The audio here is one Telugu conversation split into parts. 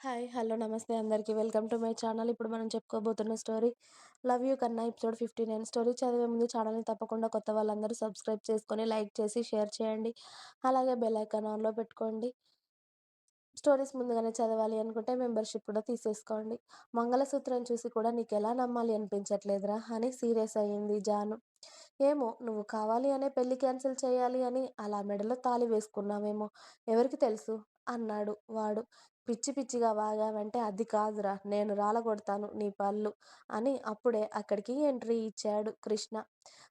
హాయ్ హలో నమస్తే అందరికీ. Welcome to my channel. ఇప్పుడు మనం చెప్పుకోబోతున్న story love you Kanna episode fifty nine story చదివే ముందు ఛానల్ని తప్పకుండా కొత్త వాళ్ళందరూ సబ్స్క్రైబ్ చేసుకొని లైక్ చేసి షేర్ చేయండి. అలాగే బెల్ ఐకాన్ ఆన్లో పెట్టుకోండి. స్టోరీస్ ముందుగానే చదవాలి అనుకుంటే మెంబర్షిప్ కూడా తీసేసుకోండి. మంగళసూత్రం చూసి కూడా నీకు ఎలా నమ్మాలి అనిపించట్లేదురా అని సీరియస్ అయ్యింది జాను. ఏమో నువ్వు కావాలి అనే పెళ్ళి క్యాన్సిల్ చేయాలి అని అలా మెడలో తాళి వేసుకున్నావేమో. ఎవరికి తెలుసు? అన్నాడు వాడు. పిచ్చి పిచ్చిగా వాగావంటే అది కాదురా నేను రాలగొడతాను నీ పళ్ళు అని అప్పుడే అక్కడికి ఎంట్రీ ఇచ్చాడు Krishna.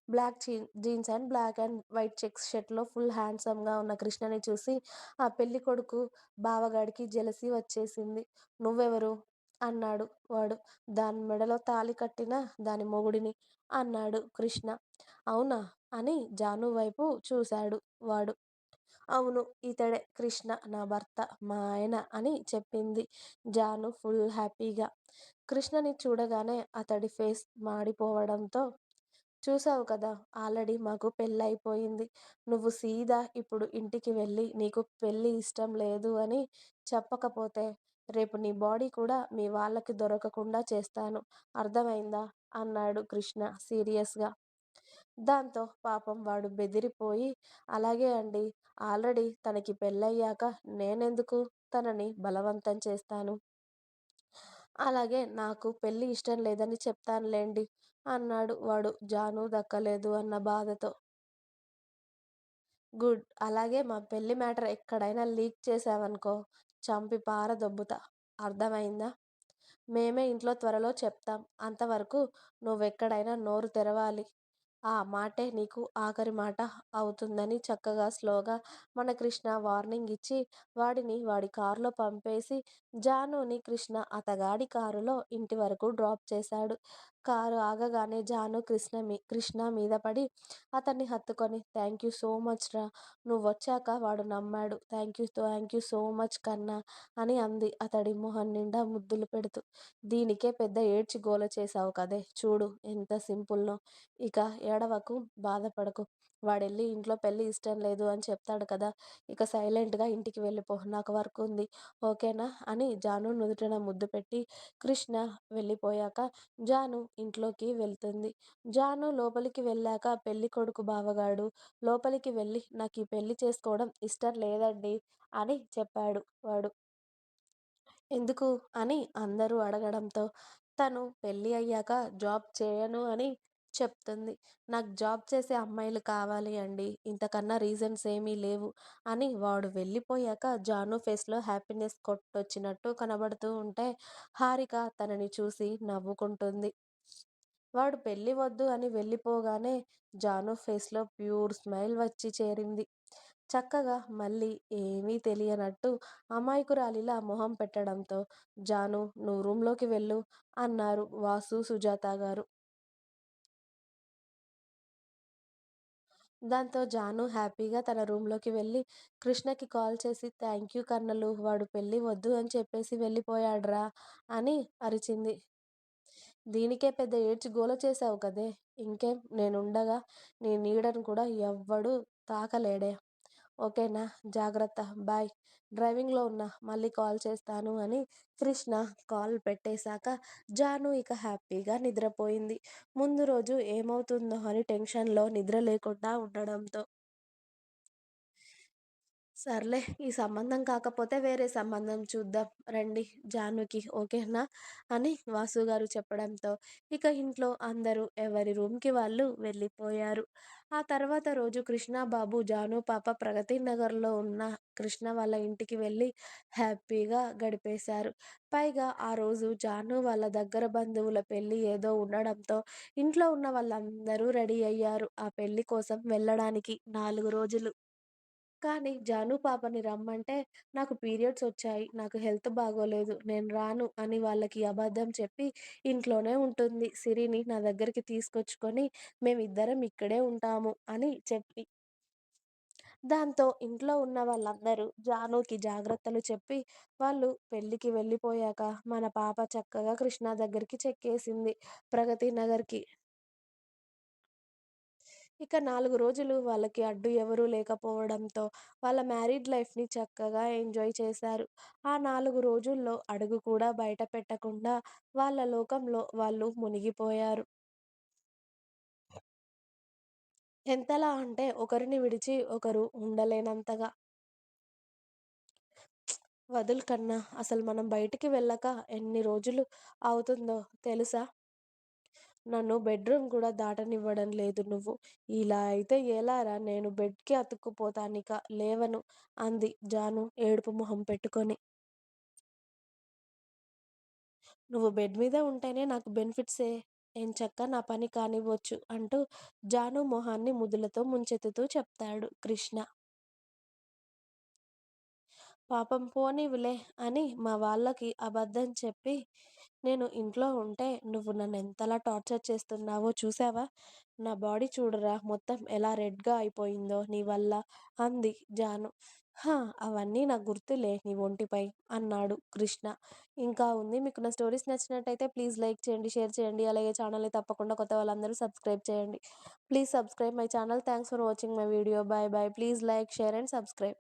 Black jeans and black and white checks షర్ట్లో full హ్యాండ్సమ్గా ఉన్న కృష్ణని చూసి ఆ పెళ్ళి కొడుకు బావగాడికి జలసి వచ్చేసింది. నువ్వెవరు? అన్నాడు వాడు. దాని మెడలో తాళి కట్టిన దాని మొగుడిని అన్నాడు కృష్ణ. అవునా? అని జాను వైపు చూశాడు వాడు. అవును. ఇతడే కృష్ణ నా భర్త మా ఆయన అని చెప్పింది. జాను ఫుల్ హ్యాపీగా. కృష్ణని చూడగానే అతడి ఫేస్ మాడిపోవడంతో చూసావు కదా ఆల్రెడీ మాకు పెళ్ళైపోయింది నువ్వు సీదా ఇప్పుడు ఇంటికి వెళ్ళి నీకు పెళ్ళి ఇష్టం లేదు అని చెప్పకపోతే రేపు నీ బాడీ కూడా మీ వాళ్ళకి దొరకకుండా చేస్తాను. అర్థమైందా? అన్నాడు కృష్ణ సీరియస్గా. దాంతో పాపం వాడు బెదిరిపోయి అలాగే అండి ఆల్రెడీ తనకి పెళ్ళయ్యాక నేనెందుకు తనని బలవంతం చేస్తాను? అలాగే నాకు పెళ్ళి ఇష్టం లేదని చెప్తానులేండి అన్నాడు వాడు. జాను దక్కలేదు అన్న బాధతో. గుడ్. అలాగే మా పెళ్ళి మ్యాటర్ ఎక్కడైనా లీక్ చేశావనుకో చంపి పారదొబ్బుతా అర్థమైందా? మేమే ఇంట్లో త్వరలో చెప్తాం. అంతవరకు నువ్వెక్కడైనా నోరు తెరవాలి. ఆ మాటే నీకు ఆఖరి మాట అవుతుందని చక్కగా స్లోగా మన కృష్ణ వార్నింగ్ ఇచ్చి వాడిని వాడి కారులో పంపేసి జానుని కృష్ణ అతగాడి కారులో ఇంటి వరకు డ్రాప్ చేశాడు. కారు ఆగగానే జాను కృష్ణ మీ కృష్ణ మీద పడి అతన్ని హత్తుకొని థ్యాంక్ యూ సో మచ్ రా నువ్వొచ్చాక వాడు నమ్మాడు. Thank you thank you so much కన్నా అని అంది అతడి మొహం నిండా ముద్దులు పెడుతూ. దీనికే పెద్ద ఏడ్చి గోల చేశావు కదే చూడు ఎంత సింపుల్నో. ఇక ఏడవకు బాధపడకు. వాడెళ్ళి ఇంట్లో పెళ్ళి ఇష్టం లేదు అని చెప్తాడు కదా! ఇక సైలెంట్గా ఇంటికి వెళ్ళిపో నాకు వర్క్ ఉంది. ఓకేనా? అని జాను నుదుటిన ముద్దు పెట్టి కృష్ణ వెళ్ళిపోయాక జాను ఇంట్లోకి వెళ్తుంది. జాను లోపలికి వెళ్ళాక పెళ్ళి కొడుకు బావగాడు లోపలికి వెళ్ళి నాకు ఈ పెళ్ళి చేసుకోవడం ఇష్టం లేదండి అని చెప్పాడు వాడు. ఎందుకు? అని అందరూ అడగడంతో తను పెళ్ళి అయ్యాక జాబ్ చేయను అని చెప్తుంది. నాకు జాబ్ చేసే అమ్మాయిలు కావాలి అండి. ఇంతకన్నా రీజన్స్ ఏమీ లేవు అని వాడు వెళ్ళిపోయాక జాను ఫేస్లో హ్యాపీనెస్ కొట్టొచ్చినట్టు కనబడుతూ ఉంటే హారిక తనని చూసి నవ్వుకుంటుంది. వాడు పెళ్ళి వద్దు అని వెళ్ళిపోగానే జాను ఫేస్లో ప్యూర్ స్మైల్ వచ్చి చేరింది. చక్కగా మళ్ళీ ఏమీ తెలియనట్టు అమాయకురాలిలా మొహం పెట్టడంతో జాను నువ్వు రూంలోకి వెళ్ళు అన్నారు వాసు సుజాత గారు. దాంతో జాను హ్యాపీగా తన రూమ్లోకి వెళ్ళి కృష్ణకి కాల్ చేసి థ్యాంక్ యూ కన్నలు వాడు పెళ్ళి వద్దు అని చెప్పేసి వెళ్ళిపోయాడ్రా అని అరిచింది. దీనికే పెద్ద ఏడ్చి గోల చేశావు కదే ఇంకేం నేనుండగా నీ నీడను కూడా ఎవ్వడు తాకలేడే. ఓకేనా? జాగ్రత్త. బాయ్. డ్రైవింగ్లో ఉన్నా మళ్ళీ కాల్ చేస్తాను అని కృష్ణ కాల్ పెట్టేశాక జాను ఇక హ్యాపీగా నిద్రపోయింది. ముందు రోజు ఏమవుతుందో అని టెన్షన్లో నిద్ర లేకుండా ఉండడంతో సర్లే ఈ సంబంధం కాకపోతే వేరే సంబంధం చూద్దాం. రండి జానుకి ఓకేనా? అని వాసు గారు చెప్పడంతో ఇక ఇంట్లో అందరూ ఎవరి రూమ్కి వాళ్ళు వెళ్ళిపోయారు. ఆ తర్వాత రోజు కృష్ణాబాబు జాను పాప ప్రగతి నగర్లో ఉన్న కృష్ణ వాళ్ళ ఇంటికి వెళ్ళి హ్యాపీగా గడిపేశారు. పైగా ఆ రోజు జాను వాళ్ళ దగ్గర బంధువుల పెళ్ళి ఏదో ఉండడంతో ఇంట్లో ఉన్న వాళ్ళందరూ రెడీ అయ్యారు. ఆ పెళ్ళి కోసం వెళ్ళడానికి నాలుగు రోజులు కానీ జాను పాపని రమ్మంటే నాకు పీరియడ్స్ వచ్చాయి నాకు హెల్త్ బాగోలేదు నేను రాను అని వాళ్ళకి అబద్ధం చెప్పి ఇంట్లోనే ఉంటుంది. సిరిని నా దగ్గరికి తీసుకొచ్చుకొని మేమిద్దరం ఇక్కడే ఉంటాము అని చెప్పి. దాంతో ఇంట్లో ఉన్న వాళ్ళందరూ జానుకి జాగ్రత్తలు చెప్పి వాళ్ళు పెళ్ళికి వెళ్ళిపోయాక మన పాప చక్కగా కృష్ణ దగ్గరికి చెక్కేసింది ప్రగతి నగర్కి. ఇక నాలుగు రోజులు వాళ్ళకి అడ్డు ఎవరూ లేకపోవడంతో వాళ్ళ మ్యారీడ్ లైఫ్‌ని చక్కగా ఎంజాయ్ చేశారు. ఆ 4 రోజుల్లో అడుగు కూడా బయట పెట్టకుండా వాళ్ళ లోకంలో వాళ్ళు మునిగిపోయారు. ఎంతలా అంటే ఒకరిని విడిచి ఒకరు ఉండలేనంతగా. వదులు కన్నా అసలు మనం బయటికి వెళ్ళక ఎన్ని రోజులు అవుతుందో తెలుసా? నన్ను బెడ్‌రూమ్ కూడా దాటనివ్వడం లేదు నువ్వు. ఇలా అయితే ఎలారా నేను బెడ్‌కి అతుక్కుపోతానిక లేవను అంది జాను ఏడుపు మొహం పెట్టుకొని. నువ్వు బెడ్ మీద ఉంటేనే నాకు బెనిఫిట్సే. ఎంచక్కా నా పని కానివ్వచ్చు అంటూ జాను మొహాన్ని ముదులతో ముంచెత్తుతూ చెప్తాడు కృష్ణ. పాపం పోనివ్వులే అని మా వాళ్ళకి అబద్ధం చెప్పి నేను ఇంట్లో ఉంటే నువ్వు నన్ను ఎంతలా టార్చర్ చేస్తున్నావో చూశావా? నా బాడీ చూడురా మొత్తం ఎలా రెడ్‌గా అయిపోయిందో నీ వల్ల అంది జాను. హా! అవన్నీ నాకు గుర్తులే నీ ఒంటిపై అన్నాడు కృష్ణ. ఇంకా ఉంది. మీకు నా స్టోరీస్ నచ్చినట్టయితే ప్లీజ్ లైక్ చేయండి, షేర్ చేయండి. అలాగే ఛానల్‌ని తప్పకుండా కొత్త వాళ్ళందరూ సబ్స్క్రైబ్ చేయండి. Please subscribe my channel. Thanks for watching my video. Bye bye please like, share and subscribe.